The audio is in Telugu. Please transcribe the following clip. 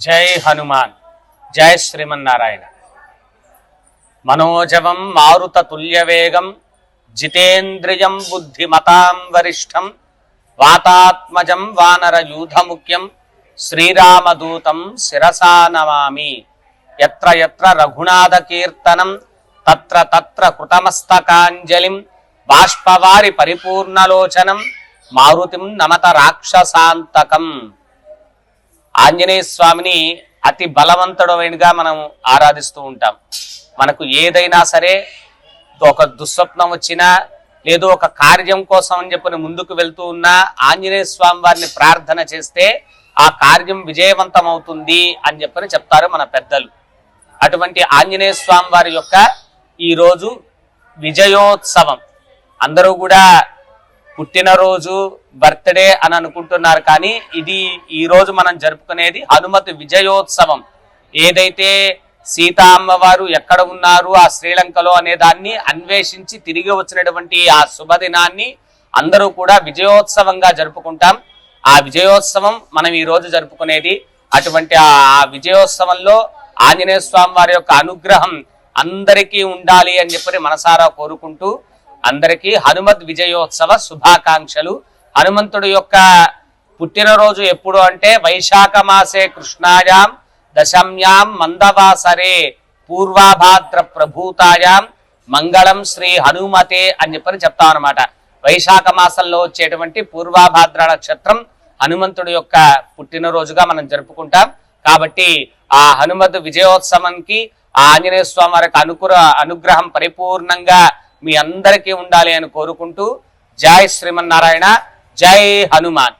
జై హనుమాన్ జై శ్రీమన్నారాయణ. మనోజవం మారుత తుల్యవేగం జితేంద్రియం బుద్ధిమతాం వరిష్టం వాతాత్మజం వానర యూధముఖ్యం శ్రీరామదూతం శిరసా నమామి ఎత్ర ఎత్ర రఘునాథకీర్తనం తత్ర తత్ర కృతమస్తకాంజలిం బాష్పవారి పరిపూర్ణలోచనం మారుతిం నమత రాక్షసాంతకం. ఆంజనేయ స్వామిని అతి బలవంతుడమైనగా మనం ఆరాధిస్తూ ఉంటాం. మనకు ఏదైనా సరే ఒక దుస్వప్నం వచ్చినా లేదో ఒక కార్యం కోసం అని చెప్పని ముందుకు వెళ్తూ ఉన్నా ఆంజనేయ స్వామి వారిని ప్రార్థన చేస్తే ఆ కార్యం విజయవంతం అవుతుంది అని చెప్పని చెప్తారు మన పెద్దలు. అటువంటి ఆంజనేయ స్వామి వారి యొక్క ఈరోజు విజయోత్సవం. అందరూ కూడా పుట్టినరోజు బర్త్డే అని అనుకుంటున్నారు కానీ ఇది ఈరోజు మనం జరుపుకునేది హనుమతి విజయోత్సవం. ఏదైతే సీతా అమ్మవారు ఎక్కడ ఉన్నారు ఆ శ్రీలంకలో అనే దాన్ని అన్వేషించి తిరిగి వచ్చినటువంటి ఆ శుభదినాన్ని అందరూ కూడా విజయోత్సవంగా జరుపుకుంటాం. ఆ విజయోత్సవం మనం ఈ రోజు జరుపుకునేది అటువంటి ఆ ఆ విజయోత్సవంలో ఆంజనేయ స్వామి వారి యొక్క అనుగ్రహం అందరికీ ఉండాలి అని చెప్పి మనసారా కోరుకుంటూ అందరికీ హనుమద్ విజయోత్సవ శుభాకాంక్షలు. హనుమంతుడి యొక్క పుట్టినరోజు ఎప్పుడు అంటే వైశాఖ మాసే కృష్ణాయాం దశమ్యాం మందవాసరే పూర్వాభాద్ర ప్రభూతాయాం మంగళం శ్రీ హనుమతే అని చెప్పని చెప్తాం అనమాట వైశాఖ మాసంలో వచ్చేటువంటి పూర్వాభాద్ర నక్షత్రం హనుమంతుడి యొక్క పుట్టినరోజుగా మనం జరుపుకుంటాం. కాబట్టి ఆ హనుమత్ విజయోత్సవంకి ఆ ఆంజనేయ స్వామి వారికి అనుకుర అనుగ్రహం పరిపూర్ణంగా మీ అందరికీ ఉండాలి అని కోరుకుంటూ జై శ్రీమన్నారాయణ జై హనుమాన్.